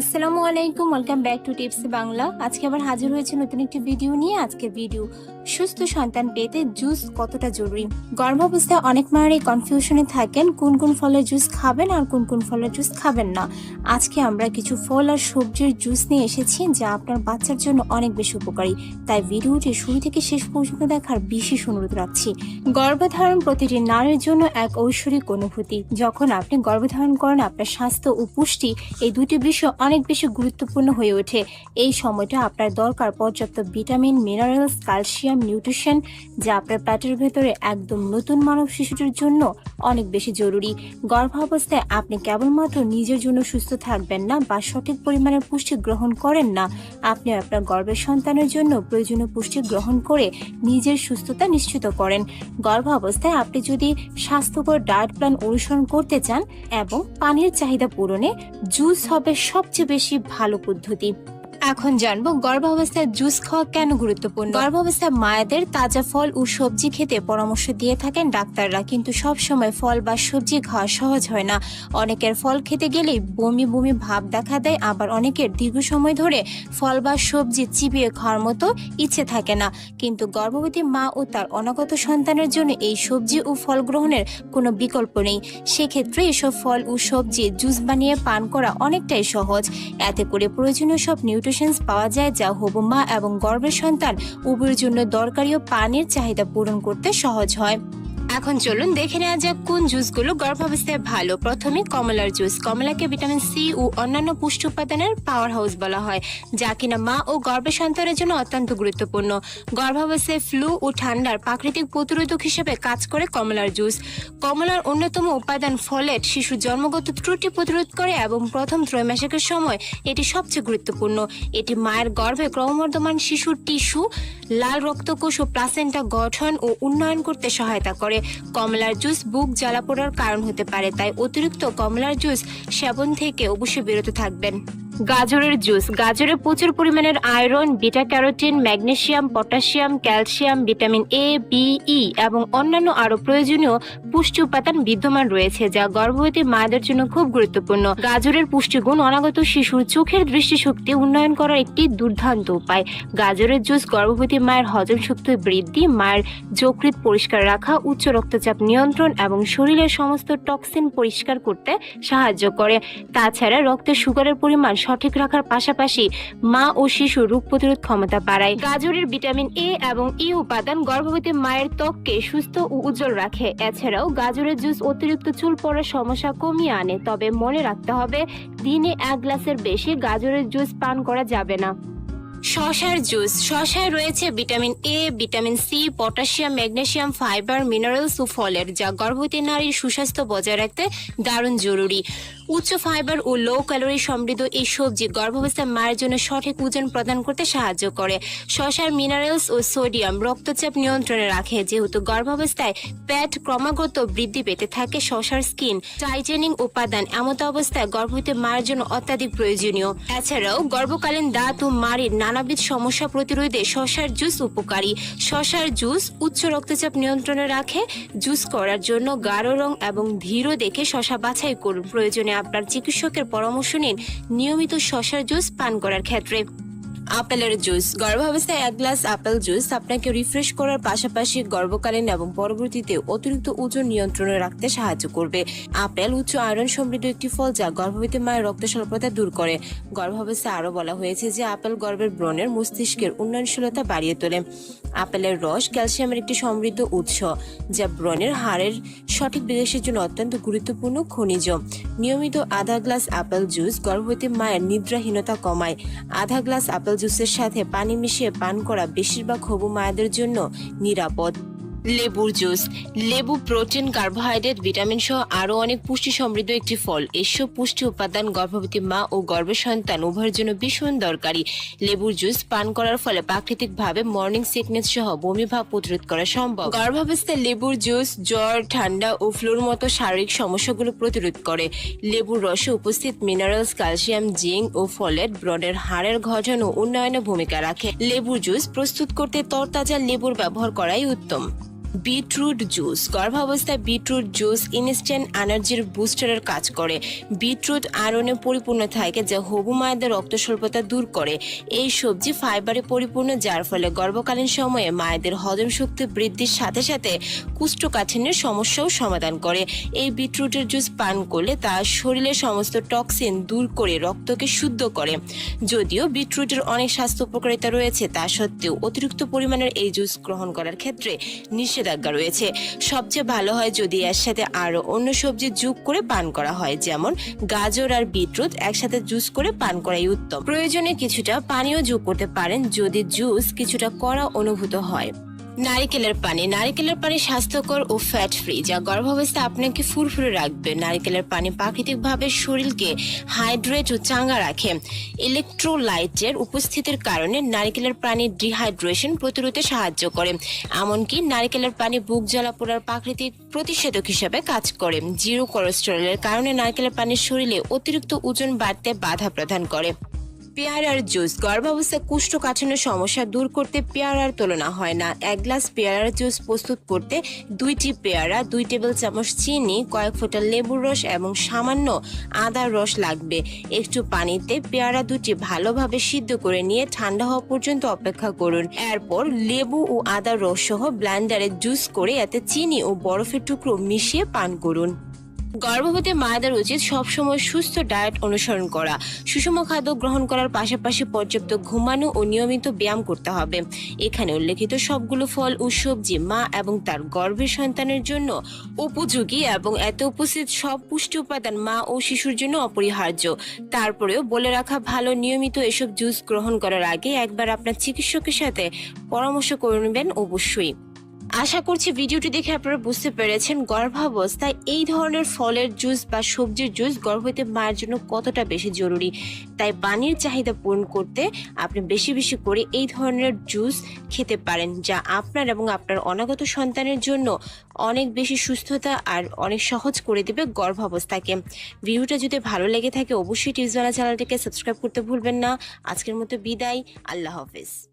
আসসালামু আলাইকুম welcome back to tips Bangla আজকে আবার হাজির হয়েছে নতুন একটি ভিডিও নিয়ে। আজকে ভিডিও সুস্থ সন্তান পেতে জুস কতটা জরুরি? গর্ভাবস্থায় অনেক মায়েরই কনফিউশনে থাকেন, কোন কোন ফলের জুস খাবেন আর কোন কোন ফলের জুস খাবেন না। আজকে আমরা কিছু ফল আর সবজির জুস নিয়ে এসেছি, যা আপনার বাচ্চার জন্য অনেক বেশি উপকারী। তাই ভিডিওটি শুরু থেকে শেষ পর্যন্ত দেখার বিশেষ অনুরোধ রাখছি। গর্ভধারণ প্রতিটি নারীর জন্য এক ঐশ্বরিক অনুভূতি। যখন আপনি গর্ভধারণ করেন, আপনার স্বাস্থ্য ও পুষ্টি এই দুটি বিষয় অনেক বেশি গুরুত্বপূর্ণ হয়ে ওঠে। এই সময়টা আপনার দরকার পর্যাপ্ত ভিটামিন মিনারেলস ক্যালসিয়াম নিউট্রিশন যা আপনার পেটের ভেতরে একদম নতুন মানব শিশুটির জন্য অনেক বেশি জরুরি। গর্ভাবস্থায় আপনি কেবলমাত্র নিজের জন্য সুস্থ থাকবেন না বা সঠিক পরিমাণের পুষ্টি গ্রহণ করেন না। আপনি আপনার গর্ভের সন্তানের জন্য প্রয়োজনীয় পুষ্টি গ্রহণ করে নিজের সুস্থতা নিশ্চিত করেন। গর্ভাবস্থায় আপনি যদি স্বাস্থ্যকর ডায়েট প্ল্যান অনুসরণ করতে চান এবং পানির চাহিদা পূরণে জুস হবে সবচেয়ে বেশি ভালো পদ্ধতি। এখন জানব গর্ভাবস্থায় জুস খাওয়া কেন গুরুত্বপূর্ণ? গর্ভাবস্থায় মায়েদের তাজা ফল ও সবজি খেতে পরামর্শ দিয়ে থাকেন ডাক্তাররা, কিন্তু সব সময় ফল বা সবজি খাওয়া সহজ হয় না। অনেকের ফল খেতে গেলেই বমি বমি ভাব দেখা দেয়, আবার অনেকের দীর্ঘ সময় ধরে ফল বা সবজি চিবিয়ে খাওয়ার মতো ইচ্ছে থাকে না। কিন্তু গর্ভবতী মা ও তার অনাগত সন্তানের জন্য এই সবজি ও ফল গ্রহণের কোনো বিকল্প নেই। সেক্ষেত্রে এসব ফল ও সবজি জুস বানিয়ে পান করা অনেকটাই সহজ। এতে করে প্রয়োজনীয় সব নিউট্রিশনস পাওয়া যায় যা হবু মা এবং গর্ভের সন্তান উভয়ের জন্য দরকারি ও পানির চাহিদা পূরণ করতে সহজ হয়। এখন চলুন দেখে নেওয়া যাক কোন জুসগুলো গর্ভাবস্থায় ভালো। প্রথমে কমলার জুস। কমলাকে ভিটামিন সি ও অন্যান্য পুষ্টি উপাদানের পাওয়ার হাউস বলা হয়, যা কিনা মা ও গর্ভে সন্তানের জন্য অত্যন্ত গুরুত্বপূর্ণ। গর্ভাবস্থায় ফ্লু ও ঠান্ডার প্রাকৃতিক প্রতিরোধক হিসেবে কাজ করে কমলার জুস। কমলার অন্যতম উপাদান ফলেট শিশুর জন্মগত ত্রুটি প্রতিরোধ করে এবং প্রথম ত্রৈমাসিকের সময় এটি সবচেয়ে গুরুত্বপূর্ণ। এটি মায়ের গর্ভে ক্রমবর্ধমান শিশুর টিস্যু, লাল রক্তকোষ ও প্লাসেন্টা গঠন ও উন্নয়ন করতে সহায়তা করে। কমলার জুস বুক জ্বালা পোড়ার কারণ হতে পারে, তাই অতিরিক্ত কমলার জুস সেবন থেকে অবশ্যই বিরত থাকবেন। গাজরের জুস, গাজরে প্রচুর পরিমাণের iron beta carotene magnesium potassium calcium, vitamin A B E এবং অন্যান্য আরও প্রয়োজনীয় পুষ্টি উপাদান বিদ্যমান রয়েছে, যা গর্ভবতী মায়েদের জন্য খুব গুরুত্বপূর্ণ। গাজরের পুষ্টিগুণ অনাগত শিশুর চোখের দৃষ্টিশক্তি উন্নয়ন করার একটি দুর্দান্ত উপায়। গাজরের জুস গর্ভবতী মায়ের হজম শক্তি বৃদ্ধি, মায়ের যকৃত পরিষ্কার রাখা, উচ্চ রক্তচাপ নিয়ন্ত্রণ এবং শরীরের সমস্ত টক্সিন পরিষ্কার করতে সাহায্য করে। তাছাড়া রক্তে সুগারের পরিমাণ সঠিক রাখার পাশাপাশি মা ও শিশুর রোগ প্রতিরোধ ক্ষমতা বাড়ায়। গাজরের ভিটামিন এ এবং ই উপাদান গর্ভবতী মায়ের ত্বককে সুস্থ ও উজ্জ্বল রাখে। এছাড়াও গাজরের জুস অতিরিক্ত চুল পড়ার সমস্যা কমিয়ে আনে, তবে মনে রাখতে হবে, দিনে এক গ্লাসের বেশি গাজরের জুস পান করা যাবে না। শশার জুস। শশায় রয়েছে vitamin A vitamin C potassium magnesium fibre, minerals ও ফলের, যা গর্ভবতী নারীর সুস্বাস্থ্য বজায় রাখতে দারুণ জরুরি। উচ্চ ফাইবার ও লো ক্যালোরি সমৃদ্ধ এই সবজি গর্ভাবস্থায় মায়ের জন্য সঠিক ওজন প্রদান করতে সাহায্য করে। শশার মিনারেলস ও সোডিয়াম রক্তচাপ নিয়ন্ত্রণে রাখে, যেহেতু গর্ভাবস্থায় পেট ক্রমাগত বৃদ্ধি পেতে থাকে শশার স্কিন টাইটেনিং উপাদান এমত অবস্থায় গর্ভবতী মায়ের জন্য অত্যাধিক প্রয়োজনীয়। এছাড়াও গর্ভকালীন দাঁত ও মাড়ির নানাবিধ সমস্যা প্রতিরোধে শশার জুস উপকারী। শশার জুস উচ্চ রক্তচাপ নিয়ন্ত্রণে রাখে। জুস করার জন্য গাঢ় রং এবং ধীর দেখে শশা বাছাই করুন। প্রয়োজনে আপনার চিকিৎসকের পরামর্শ নিন। নিয়মিত শশার জুস পান করার ক্ষেত্রে। আপেলের জুস, গর্ভাবস্থায় এক গ্লাস আপেল জুস আপনাকে রিফ্রেশ করার পাশাপাশি গর্ভকালীন এবং পরবর্তীতে অতিরিক্ত ওজন নিয়ন্ত্রণে রাখতে সাহায্য করবে। আপেল উচ্চ আয়রন সমৃদ্ধ একটি ফল যা গর্ভবতী মায়ের রক্ত স্বল্পতা দূর করে। গর্ভাবস্থায় আরও বলা হয়েছে যে আপেল গর্ভের ব্রণের মস্তিষ্কের উন্নয়নশীলতা বাড়িয়ে তোলে। আপেলের রস ক্যালসিয়ামের একটি সমৃদ্ধ উৎস, যা ব্রণের হাড়ের সঠিক বিকাশের জন্য অত্যন্ত গুরুত্বপূর্ণ খনিজ। নিয়মিত আধা গ্লাস আপেল জুস গর্ভবতী মায়ের নিদ্রাহীনতা কমায়। আধা গ্লাস আপেল জুসের সাথে পানি মিশিয়ে পান করা বেশিরভাগ হবু মায়েদের জন্য নিরাপদ। লেবুর জুস, লেবু, প্রোটিন, কার্বোহাইড্রেট, ভিটামিন সহ আরও অনেক পুষ্টি সমৃদ্ধ একটি ফল। এসব পুষ্টি উপাদান গর্ভবতী মা ও গর্ভের সন্তান উভয়ের জন্য ভীষণ দরকারি। লেবুর জুস পান করার ফলে প্রাকৃতিকভাবে মর্নিং সিকনেস সহ বমি ভাব প্রতিরোধ করা সম্ভব। গর্ভাবস্থায় লেবুর জুস, জ্বর, ঠান্ডা ও ফ্লুর মতো শারীরিক সমস্যাগুলো প্রতিরোধ করে। লেবুর রসে উপস্থিত মিনারেলস ক্যালসিয়াম জিঙ্ক ও ফলেট ব্রণের হাড়ের গঠন ও উন্নয়নে ভূমিকা রাখে। লেবুর জুস প্রস্তুত করতে তরতাজা লেবুর ব্যবহার করাই উত্তম। Beetroot juice. গর্ভাবস্থায় বিটরুট জুস ইনস্ট্যান্ট এনার্জির বুস্টারের কাজ করে। বিটরুট আয়রনে পরিপূর্ণ থাকে, যা হবু মায়েদের রক্ত স্বল্পতা দূর করে। এই সবজি ফাইবারে পরিপূর্ণ, যার ফলে গর্ভকালীন সময়ে মায়েদের হজম শক্তি বৃদ্ধির সাথে সাথে কুষ্ঠকাঠিন্যের সমস্যাও সমাধান করে। এই বিটরুটের জুস পান করলে তা শরীরের সমস্ত টক্সিন দূর করে রক্তকে শুদ্ধ করে। যদিও বিটরুটের অনেক স্বাস্থ্য উপকারিতা রয়েছে, তা সত্ত্বেও অতিরিক্ত পরিমাণের এই জুস গ্রহণ করার ক্ষেত্রে নিষেধাজ্ঞা রয়েছে। সবচেয়ে ভালো হয় যদি এর সাথে আরও অন্য সবজি যোগ করে পান করা হয়, যেমন গাজর আর বিটরুট একসাথে জুস করে পান করাই উত্তম। প্রয়োজনে কিছুটা পানীয় যোগ করতে পারেন যদি জুস কিছুটা কড়া অনুভূত হয়। নারিকেলের পানি। নারিকেলের পানি স্বাস্থ্যকর ও ফ্যাট ফ্রি যা গর্ভাবস্থায় আপনাকে ফুরফুরে রাখবে। নারিকেলের পানি প্রাকৃতিকভাবে শরীরকে হাইড্রেট ও চাঙ্গা রাখে। ইলেকট্রোলাইটের উপস্থিতির কারণে নারিকেলের পানি ডিহাইড্রেশন প্রতিরোধে সাহায্য করে। এমনকি নারিকেলের পানি বুক জ্বালা পোড়ার প্রাকৃতিক প্রতিষেধক হিসেবে কাজ করে। জিরো কোলেস্টেরলের কারণে নারকেলের পানি শরীরে অতিরিক্ত ওজন বাড়তে বাধা প্রদান করে। পেয়ারার জুস। গর্ভাবস্থায় কুষ্ঠকাঠিন্য সমস্যা দূর করতে পেয়ারার তুলনা হয় না। এক গ্লাস পেয়ারার জুস প্রস্তুত করতে দুইটি পেয়ারা, দুই টেবিল চামচ চিনি, কয়েক ফোঁটা লেবুর রস এবং সামান্য আদার রস লাগবে। একটু পানিতে পেয়ারা দুটি ভালোভাবে সিদ্ধ করে নিয়ে ঠান্ডা হওয়া পর্যন্ত অপেক্ষা করুন। এরপর লেবু ও আদার রস সহ ব্লেন্ডারে জুস করে এতে চিনি ও বরফের টুকরো মিশিয়ে পান করুন। গর্ভবতী মায়েদের উচিত সবসময় সুস্থ ডায়েট অনুসরণ করা। সুষম খাদ্য গ্রহণ করার পাশাপাশি পর্যাপ্ত ঘুমানো ও নিয়মিত ব্যায়াম করতে হবে। এখানে উল্লেখিত সবগুলো ফল ও সবজি মা এবং তার গর্ভের সন্তানের জন্য উপযোগী এবং এত উপস্থিত সব পুষ্টি উপাদান মা ও শিশুর জন্য অপরিহার্য। তারপরেও বলে রাখা ভালো, নিয়মিত এসব জুস গ্রহণ করার আগে একবার আপনার চিকিৎসকের সাথে পরামর্শ করে নেবেন অবশ্যই। আশা করছি ভিডিওটি দেখে আপনারা বুঝতে পেরেছেন গর্ভাবস্থায় এই ধরনের ফলের জুস বা সবজির জুস গর্ভবতী মায়ের জন্য কতটা বেশি জরুরি? তাই পানির চাহিদা পূরণ করতে আপনি বেশি বেশি করে এই ধরনের জুস খেতে পারেন, যা আপনার এবং আপনার অনাগত সন্তানের জন্য অনেক বেশি সুস্থতা আর অনেক সহজ করে দেবে গর্ভাবস্থাকে। ভিডিওটা যদি ভালো লেগে থাকে, অবশ্যই টিউজওয়ালা চ্যানেলটিকে সাবস্ক্রাইব করতে ভুলবেন না। আজকের মতো বিদায়, আল্লাহ হাফেজ।